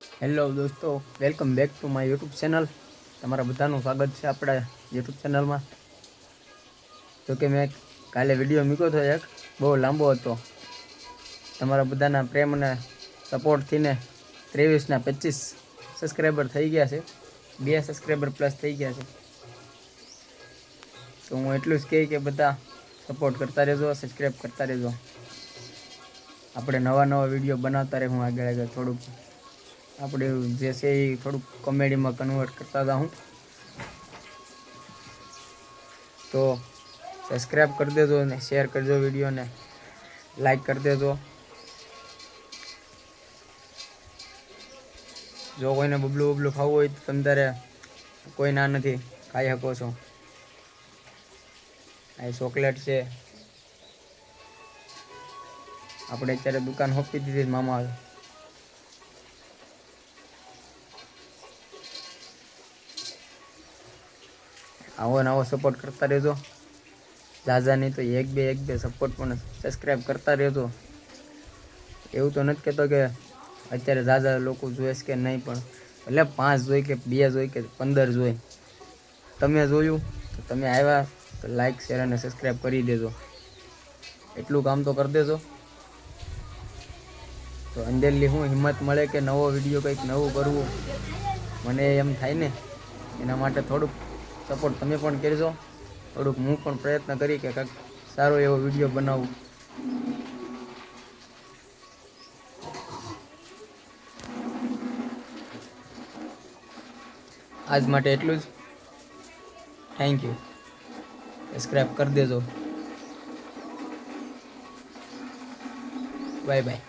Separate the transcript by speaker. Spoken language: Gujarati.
Speaker 1: હેલો દોસ્તો welcome back to my YouTube channel તમારા બધાનું સ્વાગત છે આપણા યુટ્યુબ ચેનલમાં જોકે મેં કાલે વીડિયો મૂક્યો હતો એક, બહુ લાંબો હતો. તમારા બધાના પ્રેમ અને સપોર્ટથી ત્રેવીસના પચીસ સબસ્ક્રાઈબર થઈ ગયા છે. બે સબસ્ક્રાઈબર પ્લસ થઈ ગયા છે. તો હું એટલું જ કહી કે બધા સપોર્ટ કરતા રહેજો સબસ્ક્રાઈબ કરતા રહેજો. આપણે નવા નવા વીડિયો બનાવતા રહે, હું આગળ આગળ થોડુંક આપણે જે છે એ થોડુંક કોમેડીમાં કન્વર્ટ કરતા હતા હું. તો સબસ્ક્રાઈબ કરી દેજો અને શેર કરજો વિડીયોને લાઈક કરી દેજો. જો કોઈને બબલું બબલું ખાવું હોય તો તમે તારે કોઈ ના નથી ખાઈ શકો છો. આ ચોકલેટ છે. આપણે અત્યારે દુકાન હોપી દીધી મામા આવો ને સપોર્ટ કરતા રહેજો. ઝાઝા તો એક બે એક બે સપોર્ટ પણ સબસ્ક્રાઈબ કરતા રહેજો. એવું તો નથી કહેતો કે અત્યારે ઝાઝા લોકો જોઈએ છે કે નહીં પણ એટલે પાંચ જોઈ કે બે જોઈ કે પંદર જોઈ. તમે જોયું તો તમે આવ્યા તો લાઈક શેર અને સબસ્ક્રાઈબ કરી દેજો. એટલું કામ તો કરી દેજો. તો અંદરલી હું હિંમત મળે કે નવો વીડિયો કંઈક નવું કરવું. મને એમ થાય ને, એના માટે થોડુંક સપોર્ટ તમે પણ કરજો. થોડુંક હું પણ પ્રયત્ન કરી કે કંઈક સારો એવો વીડિયો બનાવું. આજ માટે એટલું જ. થેન્ક યુ સબસ્ક્રાઈબ કરી દેજો. Bye bye